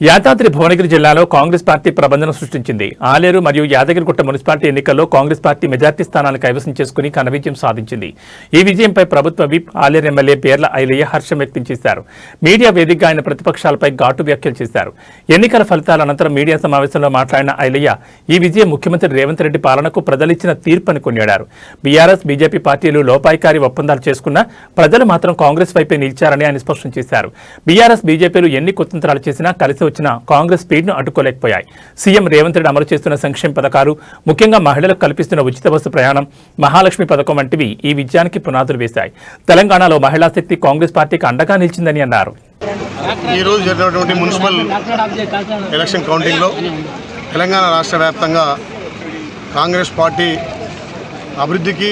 యాదాద్రి భువనగిరి జిల్లాలో కాంగ్రెస్ పార్టీ ప్రబంధనం సృష్టించింది. ఆలేరు మరియు యాదగిరిగుట్ట మున్సిపాలిటీ ఎన్నికల్లో కాంగ్రెస్ పార్టీ మెజార్టీ స్థానాలను కైవసం చేసుకుని ఘన విజయం సాధించింది. ఈ విజయంపై ప్రభుత్వ విప్ ఆలేరు ఎమ్మెల్యే పేర్ల ఐలయ్య హర్షం వ్యక్తం చేశారు. మీడియా వేదికగా ఆయన ప్రతిపక్షాలపై ఘాటు వ్యాఖ్యలు చేశారు. ఎన్నికల ఫలితాల అనంతరం మీడియా సమావేశంలో మాట్లాడిన ఐలయ్య ఈ విజయం ముఖ్యమంత్రి రేవంత్ రెడ్డి పాలనకు ప్రజలిచ్చిన తీర్పని కొనియాడారు. బీఆర్ఎస్ బీజేపీ పార్టీలు లోపాయికారి ఒప్పందాలు చేసుకున్నా ప్రజలు మాత్రం కాంగ్రెస్ వైపే నిలిచారని ఆయన స్పష్టం చేశారు. బీఆర్ఎస్ బీజేపీలు ఎన్ని కుతంత్రాలు చేసినా కలిసి వచ్చిన కాంగ్రెస్ స్పీడ్ను అడ్డుకోలేకపోయాయి. సీఎం రేవంత్ రెడ్డి అమలు చేస్తున్న సంక్షేమ పథకాలు ముఖ్యంగా మహిళలకు కల్పిస్తున్న ఉచిత బస్సు ప్రయాణం మహాలక్ష్మి పథకం వంటివి ఈ విజయానికి పునాదులు వేశాయి. తెలంగాణలో మహిళా శక్తి కాంగ్రెస్ పార్టీకి అండగా నిలిచిందని అన్నారు. ఈరోజు జరిగినటువంటి మున్సిపల్ ఎలక్షన్ కౌంటింగ్లో తెలంగాణ రాష్ట్ర వ్యాప్తంగా కాంగ్రెస్ పార్టీ అభివృద్ధికి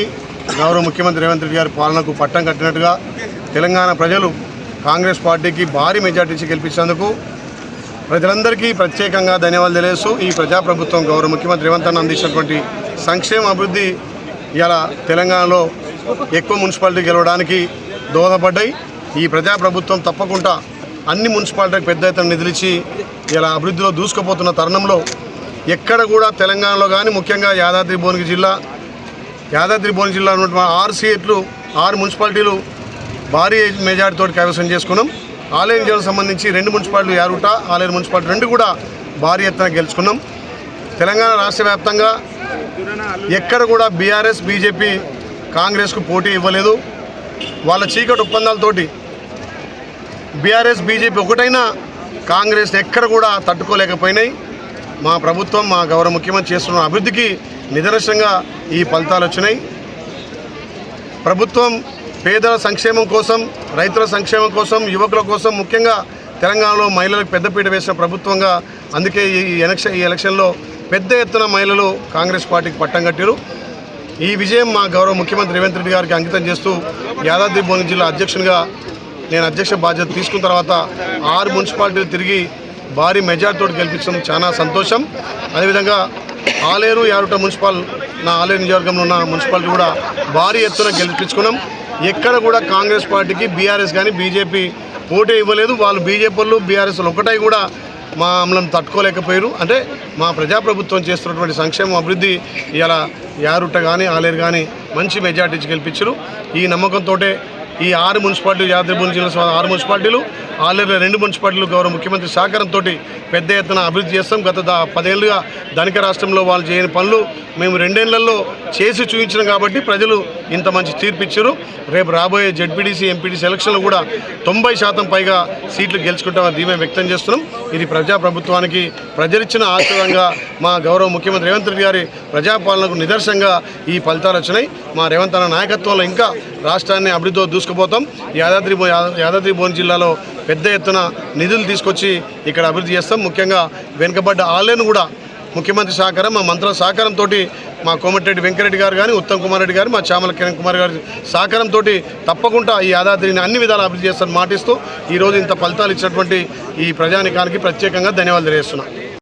గౌరవ ముఖ్యమంత్రి రేవంత్ రెడ్డి గారి పాలనకు పట్టం కట్టినట్టుగా తెలంగాణ ప్రజలు కాంగ్రెస్ పార్టీకి భారీ మెజార్టీ గెలిపించేందుకు ప్రజలందరికీ ప్రత్యేకంగా ధన్యవాదాలు తెలియజేస్తూ ఈ ప్రజాప్రభుత్వం గౌరవ ముఖ్యమంత్రి రేవంత్ అన్న అందించినటువంటి సంక్షేమ అభివృద్ధి ఇలా తెలంగాణలో ఎక్కువ మున్సిపాలిటీ గెలవడానికి దోహదపడ్డాయి. ఈ ప్రజాప్రభుత్వం తప్పకుండా అన్ని మున్సిపాలిటీలకు పెద్ద ఎత్తున నిధులిచ్చి ఇలా అభివృద్ధిలో దూసుకుపోతున్న తరుణంలో ఎక్కడ కూడా తెలంగాణలో కానీ ముఖ్యంగా యాదాద్రి భువనగిరి జిల్లా యాదాద్రి భువనగిరి జిల్లా ఉన్నటువంటి ఆరు సీట్లు ఆరు మున్సిపాలిటీలు భారీ మెజార్టీతో కైవసం చేసుకున్నాం. ఆలయం జిల్లాకు సంబంధించి రెండు మున్సిపాలిటీలు యారుట ఆలయం మున్సిపాలిటీ రెండు కూడా భారీ ఎత్తున గెలుచుకున్నాం. తెలంగాణ రాష్ట్ర వ్యాప్తంగా ఎక్కడ కూడా బీఆర్ఎస్ బీజేపీ కాంగ్రెస్కు పోటీ ఇవ్వలేదు. వాళ్ళ చీకటి ఒప్పందాలతోటి బీఆర్ఎస్ బీజేపీ ఒకటైనా కాంగ్రెస్ ఎక్కడ కూడా తట్టుకోలేకపోయినాయి. మా ప్రభుత్వం మా గౌరవ ముఖ్యమంత్రి చేస్తున్న అభివృద్ధికి నిదర్శనంగా ఈ ఫలితాలు వచ్చినాయి. ప్రభుత్వం పేదల సంక్షేమం కోసం రైతుల సంక్షేమం కోసం యువకుల కోసం ముఖ్యంగా తెలంగాణలో మహిళలకు పెద్దపీట వేసిన ప్రభుత్వంగా అందుకే ఈ ఎలక్షన్ ఈ ఎలక్షన్లో పెద్ద ఎత్తున మహిళలు కాంగ్రెస్ పార్టీకి పట్టం కట్టారు. ఈ విజయం మా గౌరవ ముఖ్యమంత్రి రేవంత్ రెడ్డి గారికి అంకితం చేస్తూ యాదాద్రి భువనగిరి జిల్లా అధ్యక్షునిగా నేను అధ్యక్ష బాధ్యత తీసుకున్న తర్వాత ఆరు మున్సిపాలిటీలు తిరిగి భారీ మెజార్టీతో గెలిపించడం చాలా సంతోషం. అదేవిధంగా ఆలేరు యారుట మున్సిపల్ నా ఆలేరు నియోజకవర్గంలో ఉన్న మున్సిపాలిటీ కూడా భారీ ఎత్తున గెలిపించుకున్నాం. ఎక్కడ కూడా కాంగ్రెస్ పార్టీకి బీఆర్ఎస్ కానీ బీజేపీ పోటీ ఇవ్వలేదు. వాళ్ళు బీజేపీలు బీఆర్ఎస్ ఒకటై కూడా మా మమ్మల్ని తట్టుకోలేకపోయారు. అంటే మా ప్రజాప్రభుత్వం చేస్తున్నటువంటి సంక్షేమ అభివృద్ధి ఇలా యారుట్ట కానీ ఆలేరు కానీ మంచి మెజార్టీ ఇచ్చి గెలిపించారు. ఈ నమ్మకంతో ఈ ఆరు మున్సిపాలిటీలు యాదగిరి జిల్లా ఆరు మున్సిపాలిటీలు ఆలేరులో రెండు మున్సిపాలిటీలు గౌరవ ముఖ్యమంత్రి సహకారంతో పెద్ద ఎత్తున అభివృద్ధి చేస్తాం. గత పదేళ్ళుగా పదేళ్ళుగా ధనిక రాష్ట్రంలో వాళ్ళు చేయని పనులు మేము రెండేళ్ళలో చేసి చూపించినాం కాబట్టి ప్రజలు ఇంత మంచి తీర్పు ఇచ్చారు. రేపు రాబోయే జడ్పీటీసీ ఎంపీటీసీ ఎలక్షన్లో కూడా తొంభై శాతం పైగా సీట్లు గెలుచుకుంటామని ధీమే వ్యక్తం చేస్తున్నాం. ఇది ప్రజాప్రభుత్వానికి ప్రజలిచ్చిన ఆశీర్వాదంగా మా గౌరవ ముఖ్యమంత్రి రేవంత్ రెడ్డి గారి ప్రజాపాలనకు నిదర్శనంగా ఈ ఫలితాలు వచ్చినాయి. మా రేవంత్ అన్న నాయకత్వంలో ఇంకా రాష్ట్రాన్ని అభివృద్ధితో దూసుకుపోతాం. యాదాద్రి యా- యాదాద్రి భువన్ జిల్లాలో పెద్ద ఎత్తున నిధులు తీసుకొచ్చి ఇక్కడ అభివృద్ధి చేస్తాం. ముఖ్యంగా వెనుకబడ్డ ఆలయను కూడా ముఖ్యమంత్రి సహకారం మా మంత్రుల సహకారంతో మా కోమటిరెడ్డి వెంకరెడ్డి గారు కానీ ఉత్తమ్ కుమార్ రెడ్డి గారు మా చామల కిరణ్ కుమార్ గారి సహకారంతో తప్పకుండా ఈ యాదాద్రిని అన్ని విధాలు అభివృద్ధి చేస్తారని మాటిస్తూ ఈరోజు ఇంత ఫలితాలు ఇచ్చినటువంటి ఈ ప్రజానికానికి ప్రత్యేకంగా ధన్యవాదాలు తెలియజేస్తున్నాను